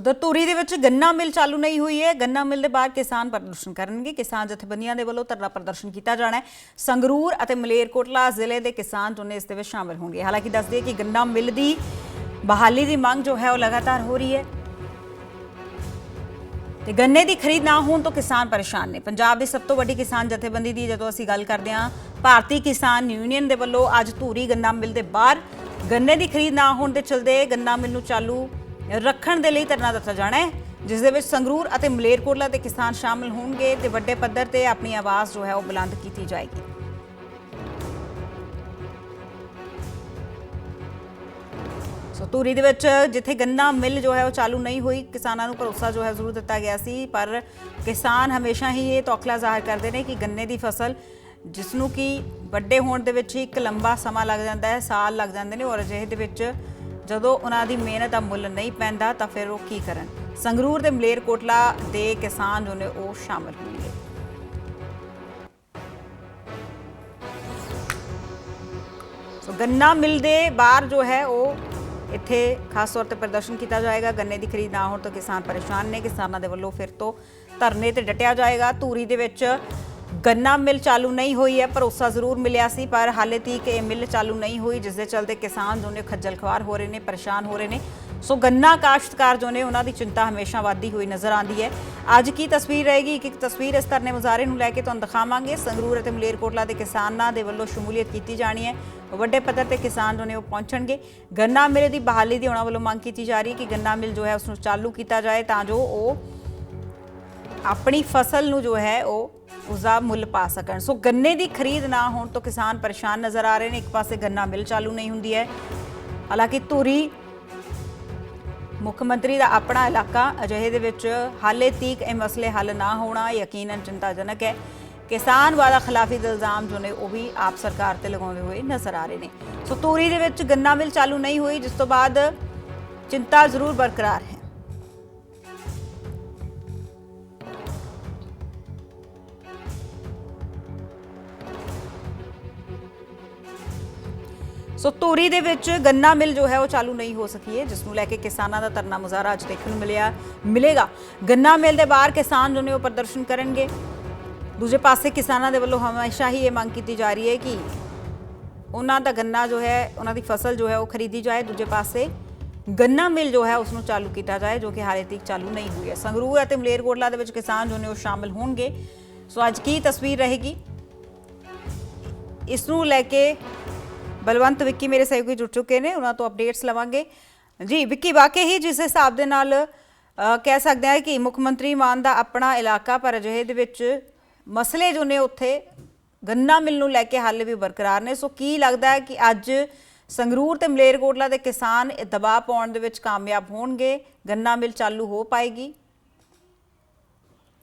ਉਧਰ ਧੂਰੀ ਦੇ ਵਿੱਚ ਗੰਨਾ ਮਿਲ ਚਾਲੂ ਨਹੀਂ ਹੋਈ ਹੈ। ਗੰਨਾ ਮਿਲ ਦੇ ਬਾਹਰ ਕਿਸਾਨ ਪ੍ਰਦਰਸ਼ਨ ਕਰਨਗੇ। ਕਿਸਾਨ ਜਥੇਬੰਦੀਆਂ ਦੇ ਵੱਲੋਂ ਧਰਨਾ ਪ੍ਰਦਰਸ਼ਨ ਕੀਤਾ ਜਾਣਾ ਹੈ। ਸੰਗਰੂਰ ਅਤੇ ਮਲੇਰਕੋਟਲਾ ਜ਼ਿਲ੍ਹੇ ਦੇ ਕਿਸਾਨ ਜੋ ਇਸ ਦੇ ਵਿੱਚ ਸ਼ਾਮਲ ਹੋਣਗੇ। ਹਾਲਾਂਕਿ ਦੱਸ ਦਈਏ ਕਿ ਗੰਨਾ ਮਿਲ ਦੀ ਬਹਾਲੀ ਦੀ ਮੰਗ ਜੋ ਹੈ ਉਹ ਲਗਾਤਾਰ ਹੋ ਰਹੀ ਹੈ। ਤੇ ਗੰਨੇ ਦੀ ਖਰੀਦ ਨਾ ਹੋਣ ਤੋਂ ਕਿਸਾਨ ਪਰੇਸ਼ਾਨ ਨੇ। ਪੰਜਾਬ ਦੀ ਸਭ ਤੋਂ ਵੱਡੀ ਕਿਸਾਨ ਜਥੇਬੰਦੀ ਦੀ ਜਦੋਂ ਅਸੀਂ ਗੱਲ ਕਰਦੇ ਹਾਂ, ਭਾਰਤੀ ਕਿਸਾਨ ਯੂਨੀਅਨ ਦੇ ਵੱਲੋਂ ਅੱਜ ਧੂਰੀ ਗੰਨਾ ਮਿਲ ਦੇ ਬਾਹਰ ਗੰਨੇ ਦੀ ਖਰੀਦ ਨਾ ਹੋਣ ਦੇ ਚਲਦੇ ਗੰਨਾ ਮਿਲ ਨੂੰ ਚਾਲੂ ਰੱਖਣ ਦੇ ਲਈ ਧਰਨਾ ਦਿੱਤਾ ਜਾਣਾ ਹੈ, ਜਿਸ ਦੇ ਵਿੱਚ ਸੰਗਰੂਰ ਅਤੇ ਮਲੇਰਕੋਟਲਾ ਦੇ ਕਿਸਾਨ ਸ਼ਾਮਲ ਹੋਣਗੇ ਤੇ ਵੱਡੇ ਪੱਧਰ ਤੇ ਆਪਣੀ ਆਵਾਜ਼ ਜੋ ਹੈ ਉਹ ਬੁਲੰਦ ਕੀਤੀ ਜਾਏਗੀ। ਸੋ ਧੂਰੀ ਦੇ ਵਿੱਚ ਜਿੱਥੇ ਗੰਨਾ ਮਿਲ ਜੋ ਹੈ ਉਹ ਚਾਲੂ ਨਹੀਂ ਹੋਈ, ਕਿਸਾਨਾਂ ਨੂੰ ਭਰੋਸਾ ਜੋ ਹੈ ਜ਼ਰੂਰ ਦਿੱਤਾ ਗਿਆ ਸੀ, ਪਰ ਕਿਸਾਨ ਹਮੇਸ਼ਾ ਹੀ ਇਹ ਤੌਖਲਾ ਜ਼ਾਹਰ ਕਰਦੇ ਨੇ ਕਿ ਗੰਨੇ ਦੀ ਫਸਲ ਜਿਸ ਨੂੰ ਕਿ ਵੱਡੇ ਹੋਣ ਦੇ ਵਿੱਚ ਹੀ ਇੱਕ ਲੰਬਾ ਸਮਾਂ ਲੱਗ ਜਾਂਦਾ ਹੈ, ਸਾਲ ਲੱਗ ਜਾਂਦੇ ਨੇ ਔਰ ਅਜਿਹੇ ਦੇ ਵਿੱਚ ਜਦੋਂ ਉਹਨਾਂ ਦੀ ਮਿਹਨਤ ਦਾ ਮੁੱਲ ਨਹੀਂ ਪੈਂਦਾ ਤਾਂ ਫਿਰ ਉਹ ਕੀ ਕਰਨ? ਸੰਗਰੂਰ ਦੇ ਮਲੇਰਕੋਟਲਾ ਦੇ ਕਿਸਾਨ ਜੋ ਨੇ ਉਹ ਸ਼ਾਮਲ ਹੋਣਗੇ ਸੋ ਗੰਨਾ ਮਿਲ ਦੇ ਬਾਹਰ ਜੋ ਹੈ, ਉਹ ਇੱਥੇ ਖਾਸ ਤੌਰ ਤੇ ਪ੍ਰਦਰਸ਼ਨ ਕੀਤਾ ਜਾਏਗਾ। ਗੰਨੇ ਦੀ ਖਰੀਦ ਨਾ ਹੋਣ ਤੋਂ ਕਿਸਾਨ ਪਰੇਸ਼ਾਨ ਨੇ। ਕਿਸਾਨਾਂ ਦੇ ਵੱਲੋਂ ਫਿਰ ਤੋਂ ਧਰਨੇ ਤੇ ਡਟਿਆ ਜਾਏਗਾ। ਧੂਰੀ ਦੇ ਵਿੱਚ ਗੰਨਾ ਮਿਲ ਚਾਲੂ ਨਹੀਂ ਹੋਈ ਹੈ, ਭਰੋਸਾ ਜ਼ਰੂਰ ਮਿਲਿਆ ਸੀ, ਪਰ ਹਾਲੇ ਤੀਕ ਇਹ ਮਿਲ ਚਾਲੂ ਨਹੀਂ ਹੋਈ, ਜਿਸ ਦੇ ਚਲਦੇ ਕਿਸਾਨ ਜੋ ਨੇ ਖੱਜਲ ਖਵਾਰ ਹੋ ਰਹੇ ਨੇ, ਪਰੇਸ਼ਾਨ ਹੋ ਰਹੇ ਨੇ। ਸੋ ਗੰਨਾ ਕਾਸ਼ਤਕਾਰ ਜੋ ਨੇ ਉਹਨਾਂ ਦੀ ਚਿੰਤਾ ਹਮੇਸ਼ਾ ਵੱਧਦੀ ਹੋਈ ਨਜ਼ਰ ਆਉਂਦੀ ਹੈ। ਅੱਜ ਕੀ ਤਸਵੀਰ ਰਹੇਗੀ ਇੱਕ ਇੱਕ ਤਸਵੀਰ ਇਸ ਧਰਨੇ ਮੁਜ਼ਾਹਰੇ ਨੂੰ ਲੈ ਕੇ ਤੁਹਾਨੂੰ ਦਿਖਾਵਾਂਗੇ। ਸੰਗਰੂਰ ਅਤੇ ਮਲੇਰਕੋਟਲਾ ਦੇ ਕਿਸਾਨਾਂ ਦੇ ਵੱਲੋਂ ਸ਼ਮੂਲੀਅਤ ਕੀਤੀ ਜਾਣੀ ਹੈ। ਵੱਡੇ ਪੱਧਰ ਤੇ ਕਿਸਾਨ ਜੋ ਨੇ ਉਹ ਪਹੁੰਚਣਗੇ। ਗੰਨਾ ਮਿਲ ਦੀ ਬਹਾਲੀ ਦੀ ਉਹਨਾਂ ਵੱਲੋਂ ਮੰਗ ਕੀਤੀ ਜਾ ਰਹੀ ਹੈ ਕਿ ਗੰਨਾ ਮਿਲ ਜੋ ਹੈ ਉਸ ਨੂੰ ਚਾਲੂ ਕੀਤਾ ਜਾਏ, ਤਾਂ ਜੋ ਉਹ ਆਪਣੀ ਫਸਲ ਨੂੰ ਜੋ ਹੈ, ਉਹ ਉਸਦਾ ਮੁੱਲ ਪਾ ਸਕਣ। ਸੋ ਗੰਨੇ ਦੀ ਖਰੀਦ ਨਾ ਹੋਣ ਤੋਂ ਕਿਸਾਨ ਪਰੇਸ਼ਾਨ ਨਜ਼ਰ ਆ ਰਹੇ ਨੇ। ਇੱਕ ਪਾਸੇ ਗੰਨਾ ਮਿਲ ਚਾਲੂ ਨਹੀਂ ਹੁੰਦੀ ਹੈ। ਹਾਲਾਂਕਿ ਧੂਰੀ ਮੁੱਖ ਮੰਤਰੀ ਦਾ ਆਪਣਾ ਇਲਾਕਾ, ਅਜਿਹੇ ਦੇ ਵਿੱਚ ਹਾਲੇ ਤੀਕ ਇਹ ਮਸਲੇ ਹੱਲ ਨਾ ਹੋਣਾ ਯਕੀਨਨ ਚਿੰਤਾਜਨਕ ਹੈ। ਕਿਸਾਨ ਵਾਲਾ ਖਿਲਾਫੀ ਦੇ ਇਲਜ਼ਾਮ ਜੋ ਨੇ, ਉਹ ਵੀ ਆਪ ਸਰਕਾਰ ਤੇ ਲਗਾਉਂਦੇ ਹੋਏ ਨਜ਼ਰ ਆ ਰਹੇ ਨੇ। ਸੋ ਧੂਰੀ ਦੇ ਵਿੱਚ ਗੰਨਾ ਮਿਲ ਚਾਲੂ ਨਹੀਂ ਹੋਈ, ਜਿਸ ਤੋਂ ਬਾਅਦ ਚਿੰਤਾ ਜ਼ਰੂਰ ਬਰਕਰਾਰ ਹੈ। ਸੋ ਧੂਰੀ ਦੇ ਵਿੱਚ ਗੰਨਾ ਮਿਲ ਜੋ ਹੈ ਉਹ ਚਾਲੂ ਨਹੀਂ ਹੋ ਸਕੀ ਹੈ, ਜਿਸ ਨੂੰ ਲੈ ਕੇ ਕਿਸਾਨਾਂ ਦਾ ਧਰਨਾ ਮੁਜ਼ਾਹਰਾ ਅੱਜ ਦੇਖਣ ਨੂੰ ਮਿਲਿਆ, ਮਿਲੇਗਾ। ਗੰਨਾ ਮਿਲ ਦੇ ਬਾਹਰ ਕਿਸਾਨ ਜੋ ਨੇ ਉਹ ਪ੍ਰਦਰਸ਼ਨ ਕਰਨਗੇ। ਦੂਜੇ ਪਾਸੇ ਕਿਸਾਨਾਂ ਦੇ ਵੱਲੋਂ ਹਮੇਸ਼ਾ ਹੀ ਇਹ ਮੰਗ ਕੀਤੀ ਜਾ ਰਹੀ ਹੈ ਕਿ ਉਹਨਾਂ ਦਾ ਗੰਨਾ ਜੋ ਹੈ, ਉਹਨਾਂ ਦੀ ਫਸਲ ਜੋ ਹੈ ਉਹ ਖਰੀਦੀ ਜਾਏ। ਦੂਜੇ ਪਾਸੇ ਗੰਨਾ ਮਿਲ ਜੋ ਹੈ, ਉਸ ਨੂੰ ਚਾਲੂ ਕੀਤਾ ਜਾਏ, ਜੋ ਕਿ ਹਾਲੇ ਤੱਕ ਚਾਲੂ ਨਹੀਂ ਹੋਈ ਹੈ। ਸੰਗਰੂਰ ਅਤੇ ਮਲੇਰਕੋਟਲਾ ਦੇ ਵਿੱਚ ਕਿਸਾਨ ਜੋ ਨੇ ਉਹ ਸ਼ਾਮਲ ਹੋਣਗੇ। ਸੋ ਅੱਜ ਕੀ ਤਸਵੀਰ ਰਹੇਗੀ? ਇਸ ਨੂੰ ਲੈ ਕੇ ਬਲਵੰਤ ਵਿੱਕੀ ਮੇਰੇ ਸਹਿਯੋਗੀ ਜੁੜ ਚੁੱਕੇ ਨੇ, ਉਹਨਾਂ ਤੋਂ ਅਪਡੇਟਸ ਲਵਾਂਗੇ। ਜੀ, ਵਿੱਕੀ, ਵਾਕਈ ਹੀ ਜਿਸ ਹਿਸਾਬ ਦੇ ਨਾਲ ਕਹਿ ਸਕਦੇ ਹਾਂ ਕਿ ਮੁੱਖ ਮੰਤਰੀ ਮਾਨ ਦਾ ਆਪਣਾ ਇਲਾਕਾ, ਪਰ ਅਜਿਹੇ ਦੇ ਵਿੱਚ ਮਸਲੇ ਜੋ ਨੇ ਉੱਥੇ ਗੰਨਾ ਮਿਲ ਨੂੰ ਲੈ ਕੇ ਹਾਲੇ ਵੀ ਬਰਕਰਾਰ ਨੇ। ਸੋ ਕੀ ਲੱਗਦਾ ਹੈ ਕਿ ਅੱਜ ਸੰਗਰੂਰ ਤੇ ਮਲੇਰਕੋਟਲਾ ਦੇ ਕਿਸਾਨ ਦਬਾਅ ਪਾਉਣ ਦੇ ਵਿੱਚ ਕਾਮਯਾਬ ਹੋਣਗੇ? ਗੰਨਾ ਮਿਲ ਚਾਲੂ ਹੋ ਪਾਏਗੀ?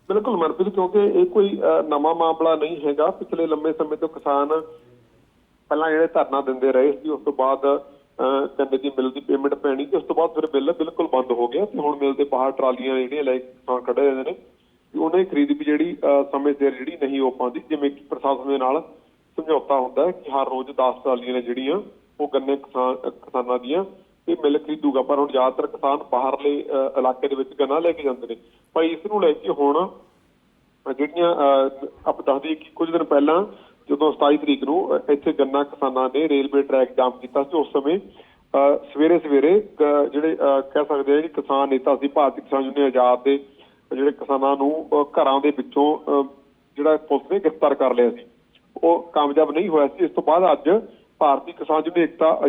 ਬਿਲਕੁਲ ਮਨਪ੍ਰੀਤ, ਕਿਉਂਕਿ ਇਹ ਕੋਈ ਨਵਾਂ ਮਾਮਲਾ ਨਹੀਂ ਹੈਗਾ। ਪਿਛਲੇ ਲੰਮੇ ਸਮੇਂ ਤੋਂ ਕਿਸਾਨ ਪਹਿਲਾਂ ਜਿਹੜੇ ਧਰਨਾ ਦਿੰਦੇ ਰਹੇ ਸੀ ਉਸ ਤੋਂ ਬਾਅਦ ਅਹ, ਗੰਨੇ ਮਿਲ ਦੀ ਪੇਮੈਂਟ ਪੈਣੀ ਤੇ ਉਸ ਤੋਂ ਬਾਅਦ ਫਿਰ ਬਿੱਲ ਬਿਲਕੁਲ ਬੰਦ ਹੋ ਗਿਆ ਤੇ ਹੁਣ ਮਿਲ ਦੇ ਬਾਹਰ ਟਰਾਲੀਆਂ ਜਿਹੜੀਆਂ ਲੈ ਕੇ ਖੜੇ ਹੋਏ ਨੇ ਕਿ ਉਹਨਾਂ ਦੀ ਖਰੀਦ ਵੀ ਜਿਹੜੀ ਸਮੇਂ ਸਿਰ ਜਿਹੜੀ ਨਹੀਂ ਹੋ ਪਾਉਂਦੀ ਜਿਵੇਂ ਕਿ ਪ੍ਰਸ਼ਾਸਨ ਦੇ ਨਾਲ ਸਮਝੌਤਾ ਹੁੰਦਾ ਹੈ ਕਿ ਹਰ ਰੋਜ਼ 10 ਟਰਾਲੀਆਂ ਨੇ ਜਿਹੜੀਆਂ ਉਹ ਗੰਨੇ ਕਿਸਾਨ ਕਿਸਾਨਾਂ ਦੀਆਂ ਇਹ ਮਿਲ ਖਰੀਦੂਗਾ। ਪਰ ਹੁਣ ਜ਼ਿਆਦਾਤਰ ਕਿਸਾਨ ਬਾਹਰਲੇ ਇਲਾਕੇ ਦੇ ਵਿੱਚ ਗੰਨਾ ਲੈ ਕੇ ਜਾਂਦੇ ਨੇ। ਪਰ ਇਸ ਨੂੰ ਲੈ ਕੇ ਹੁਣ ਜਿਹੜੀਆਂ ਅਹ, ਆਪ ਦੱਸਦੀ ਕਿ ਕੁਝ ਦਿਨ ਪਹਿਲਾਂ ਜਦੋਂ 27 ਤਰੀਕ ਨੂੰ ਇੱਥੇ ਗੰਨਾ ਕਿਸਾਨਾਂ ਨੇ ਰੇਲਵੇ ਟਰੈਕ ਜਾਮ ਕੀਤਾ ਸੀ ਉਸ ਸਮੇਂ ਸਵੇਰੇ ਸਵੇਰੇ ਜਿਹੜੇ ਅਹ, ਕਹਿ ਸਕਦੇ ਆ ਕਿ ਕਿਸਾਨ ਨੇਤਾ ਸੀ ਭਾਰਤੀ ਕਿਸਾਨ ਯੂਨੀਅਨ ਆਜ਼ਾਦ ਦੇ ਜਿਹੜੇ ਕਿਸਾਨਾਂ ਨੂੰ ਘਰਾਂ ਦੇ ਵਿੱਚੋਂ ਜਿਹੜਾ ਪੁਲਿਸ ਨੇ ਗ੍ਰਿਫਤਾਰ ਕਰ ਲਿਆ ਸੀ ਉਹ ਕਾਮਯਾਬ ਨਹੀਂ ਹੋਇਆ ਸੀ। ਇਸ ਤੋਂ ਬਾਅਦ ਅੱਜ ਭਾਰਤੀ ਕਿਸਾਨ ਯੂਨੀਅਨ ਏਕਤਾ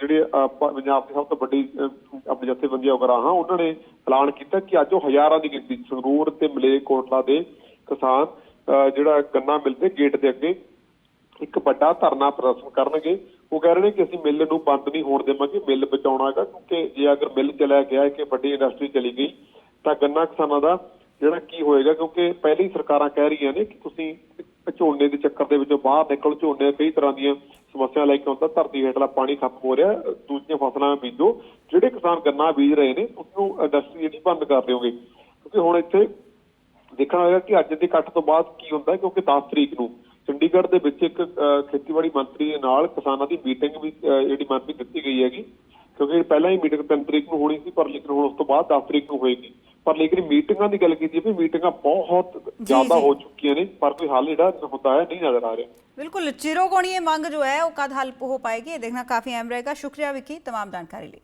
ਜਿਹੜੇ ਪੰਜਾਬ ਦੀ ਸਭ ਤੋਂ ਵੱਡੀ ਅ, ਆਪਣੀ ਜਥੇਬੰਦੀ ਉਗਰਾਹਾਂ ਉਹਨਾਂ ਨੇ ਐਲਾਨ ਕੀਤਾ ਕਿ ਅੱਜ ਉਹ ਹਜ਼ਾਰਾਂ ਦੀ ਗਿਣਤੀ ਸੰਗਰੂਰ ਤੇ ਮਲੇਰਕੋਟਲਾ ਦੇ ਕਿਸਾਨ ਜਿਹੜਾ ਗੰਨਾ ਮਿਲ ਦੇ ਗੇਟ ਦੇ ਅੱਗੇ, ਇੱਕ ਵੱਡਾ ਧਰਨਾ ਪ੍ਰਦਰਸ਼ਨ ਕਰਨਗੇ। ਉਹ ਕਹਿ ਰਹੇ ਨੇ ਕਿ ਅਸੀਂ ਮਿੱਲ ਨੂੰ ਬੰਦ ਨਹੀਂ ਹੋਣ ਦੇਵਾਂਗੇ, ਮਿੱਲ ਬਚਾਉਣਾ ਹੈਗਾ, ਕਿਉਂਕਿ ਜੇ ਅਗਰ ਮਿੱਲ ਚਲਿਆ ਗਿਆ ਕਿ ਵੱਡੀ ਇੰਡਸਟਰੀ ਚਲੀ ਗਈ, ਤਾਂ ਗੰਨਾ ਕਿਸਾਨਾਂ ਦਾ ਜਿਹੜਾ ਕੀ ਹੋਏਗਾ, ਕਿਉਂਕਿ ਪਹਿਲੀ ਸਰਕਾਰਾਂ ਕਹਿ ਰਹੀਆਂ ਨੇ ਕਿ ਤੁਸੀਂ ਝੋਨੇ ਦੇ ਚੱਕਰ ਦੇ ਵਿੱਚੋਂ ਬਾਹਰ ਨਿਕਲ, ਝੋਨੇ ਕਈ ਤਰ੍ਹਾਂ ਦੀਆਂ ਸਮੱਸਿਆ ਲੈ ਕੇ ਆਉਂਦਾ, ਧਰਤੀ ਹੇਠਲਾ ਪਾਣੀ ਖਤਮ ਹੋ ਰਿਹਾ, ਦੂਜੀਆਂ ਫਸਲਾਂ ਬੀਜੋ। ਜਿਹੜੇ ਕਿਸਾਨ ਗੰਨਾ ਬੀਜ ਰਹੇ ਨੇ ਉਸ ਨੂੰ ਇੰਡਸਟਰੀ ਜਿਹੜੀ ਬੰਦ ਕਰ ਦਿਓਗੇ। ਕਿਉਂਕਿ ਹੁਣ ਇੱਥੇ ਦੇਖਣਾ ਹੋਏਗਾ ਕਿ ਅੱਜ ਦੇ ਇਕੱਠ ਤੋਂ ਬਾਅਦ ਕੀ ਹੁੰਦਾ ਹੈ ਕਿਉਂਕਿ 10 ਤਰੀਕ ਨੂੰ ਚੰਡੀਗੜ੍ਹ ਦੇ ਵਿੱਚ ਇੱਕ ਅਹ, ਖੇਤੀਬਾੜੀ ਮੰਤਰੀ ਦੇ ਨਾਲ ਕਿਸਾਨਾਂ ਦੀ ਮੀਟਿੰਗ ਵੀ ਅਹ, ਜਿਹੜੀ ਮੰਤਰੀ ਦਿੱਤੀ ਗਈ ਹੈਗੀ ਕਿਉਂਕਿ ਪਹਿਲਾਂ ਹੀ ਮੀਟਿੰਗ 3 ਤਰੀਕ ਨੂੰ ਹੋਣੀ ਸੀ ਪਰ ਲੇਕਿਨ ਹੁਣ ਉਸ ਤੋਂ ਬਾਅਦ 10 ਤਰੀਕ ਨੂੰ ਹੋਏਗੀ ਪਰ ਲੇਕਿਨ ਮੀਟਿੰਗਾਂ ਦੀ ਗੱਲ ਕੀਤੀ ਵੀ ਮੀਟਿੰਗਾਂ ਬਹੁਤ ਜ਼ਿਆਦਾ ਜੀ। ਹੋ ਚੁੱਕੀਆਂ ਨੇ ਪਰ ਕੋਈ ਹੱਲ ਜਿਹੜਾ ਹੁੰਦਾ ਹੈ ਨਹੀਂ ਨਜ਼ਰ ਆ ਰਿਹਾ बिल्कुल चिरोगोणी ये मांग जो है वो कद हल हो पाएगी ये देखना काफी अहम रहेगा शुक्रिया विकी तमाम जानकारी ली